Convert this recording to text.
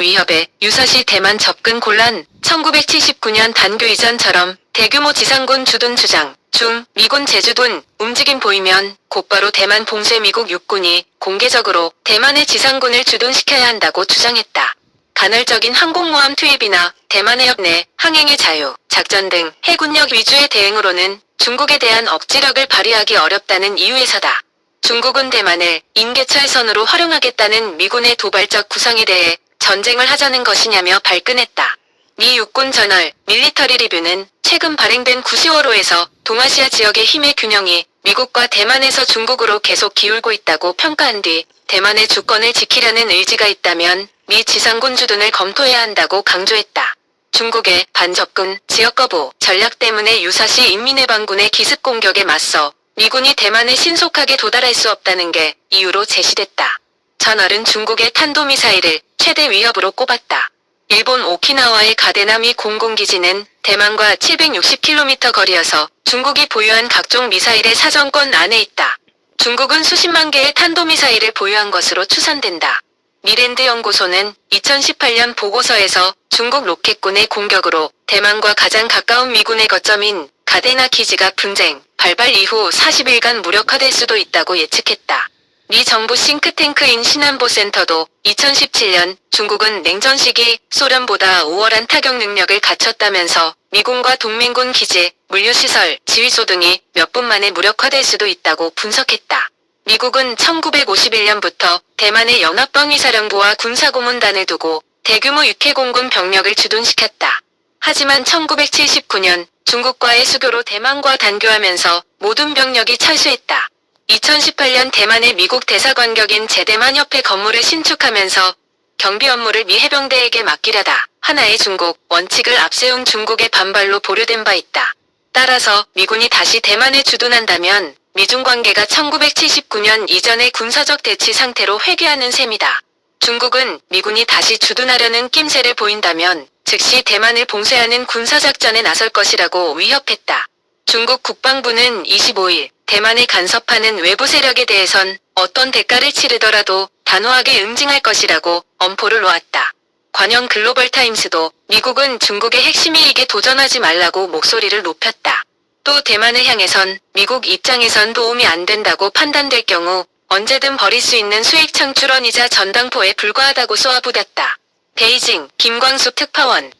위협에 유사시 대만 접근 곤란 1979년 단교 이전처럼 대규모 지상군 주둔 주장 중 미군 제주둔 움직임 보이면 곧바로 대만 봉쇄 미국 육군이 공개적으로 대만의 지상군을 주둔시켜야 한다고 주장했다. 간헐적인 항공모함 투입이나 대만 해역 내 항행의 자유, 작전 등 해군력 위주의 대응으로는 중국에 대한 억지력을 발휘하기 어렵다는 이유에서다. 중국은 대만을 인계철선으로 활용하겠다는 미군의 도발적 구상에 대해 전쟁을 하자는 것이냐며 발끈했다. 미 육군 저널 밀리터리 리뷰는 최근 발행된 9시월호에서 동아시아 지역의 힘의 균형이 미국과 대만에서 중국으로 계속 기울고 있다고 평가한 뒤 대만의 주권을 지키려는 의지가 있다면 미 지상군 주둔을 검토해야 한다고 강조했다. 중국의 반접근 지역 거부 전략 때문에 유사시 인민해방군의 기습 공격에 맞서 미군이 대만에 신속하게 도달할 수 없다는 게 이유로 제시됐다. 전월은 중국의 탄도미사일을 최대 위협으로 꼽았다. 일본 오키나와의 가데나미 공공기지는 대만과 760km 거리여서 중국이 보유한 각종 미사일의 사정권 안에 있다. 중국은 수십만 개의 탄도미사일을 보유한 것으로 추산된다. 미랜드 연구소는 2018년 보고서에서 중국 로켓군의 공격으로 대만과 가장 가까운 미군의 거점인 가데나 기지가 분쟁, 발발 이후 40일간 무력화될 수도 있다고 예측했다. 미 정부 싱크탱크인 신안보 센터도 2017년 중국은 냉전 시기 소련보다 5월한 타격 능력을 갖췄다면서 미군과 동맹군 기지, 물류시설, 지휘소 등이 몇 분 만에 무력화될 수도 있다고 분석했다. 미국은 1951년부터 대만의 연합방위사령부와 군사고문단을 두고 대규모 육해공군 병력을 주둔시켰다. 하지만 1979년 중국과의 수교로 대만과 단교하면서 모든 병력이 철수했다. 2018년 대만의 미국 대사관격인 제대만협회 건물을 신축하면서 경비 업무를 미 해병대에게 맡기려다 하나의 중국 원칙을 앞세운 중국의 반발로 보류된 바 있다. 따라서 미군이 다시 대만에 주둔한다면 미중 관계가 1979년 이전의 군사적 대치 상태로 회귀하는 셈이다. 중국은 미군이 다시 주둔하려는 낌새를 보인다면 즉시 대만을 봉쇄하는 군사작전에 나설 것이라고 위협했다. 중국 국방부는 25일 대만을 간섭하는 외부 세력에 대해선 어떤 대가를 치르더라도 단호하게 응징할 것이라고 엄포를 놓았다. 관영 글로벌 타임스도 미국은 중국의 핵심 이익에 도전하지 말라고 목소리를 높였다. 또 대만을 향해선 미국 입장에선 도움이 안 된다고 판단될 경우 언제든 버릴 수 있는 수익 창출원이자 전당포에 불과하다고 쏘아부렸다. 베이징 김광수 특파원